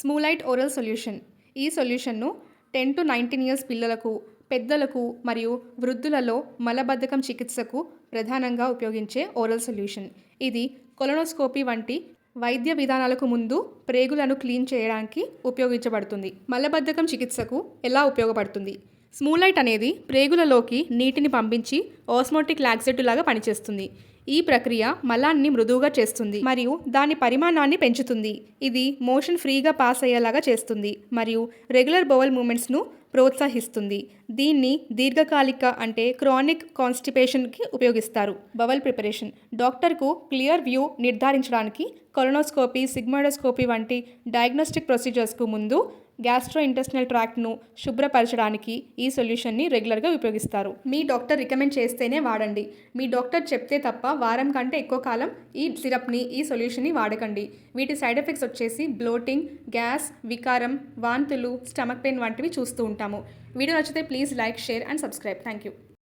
స్మూలైట్ oral solution. ఈ సొల్యూషన్ను ten to nineteen years పిల్లలకు పెద్దలకు మరియు వృద్ధులలో మలబద్ధకం చికిత్సకు ప్రధానంగా ఉపయోగించే ఓరల్ సొల్యూషన్. ఇది కొలనోస్కోపీ వంటి వైద్య విధానాలకు ముందు ప్రేగులను క్లీన్ చేయడానికి ఉపయోగించబడుతుంది. మలబద్ధకం చికిత్సకు ఎలా ఉపయోగపడుతుంది? స్మూలైట్ అనేది ప్రేగులలోకి నీటిని పంపించి ఓస్మోటిక్ లాక్సేటివ్ లాగా పనిచేస్తుంది. ఈ ప్రక్రియ మలాన్ని మృదువుగా చేస్తుంది మరియు దాని పరిమాణాన్ని పెంచుతుంది. ఇది మోషన్ ఫ్రీగా పాస్ అయ్యేలాగా చేస్తుంది మరియు రెగ్యులర్ బౌల్ మూమెంట్స్ను ప్రోత్సహిస్తుంది. దీన్ని దీర్ఘకాలిక అంటే క్రానిక్ కాన్స్టిపేషన్కి ఉపయోగిస్తారు. Bowel preparation. డాక్టర్కు క్లియర్ వ్యూ నిర్ధారించడానికి కొలనోస్కోపీ సిగ్మాడోస్కోపీ వంటి డయాగ్నోస్టిక్ ప్రొసీజర్స్కు ముందు గ్యాస్ట్రో ఇంటెస్టినల్ ట్రాక్ట్ను శుభ్రపరచడానికి ఈ సొల్యూషన్ని రెగ్యులర్గా ఉపయోగిస్తారు. మీ డాక్టర్ రికమెండ్ చేస్తేనే వాడండి. మీ డాక్టర్ చెప్తే తప్ప వారం కంటే ఎక్కువ కాలం ఈ సిరప్ని ఈ సొల్యూషన్ని వాడకండి. వీటి సైడ్ ఎఫెక్ట్స్ వచ్చేసి బ్లోటింగ్ గ్యాస్ వికారం వాంతులు స్టమక్ పెయిన్ వంటివి చూస్తూ ఉంటాము. వీడియో నచ్చితే please like share and subscribe. Thank you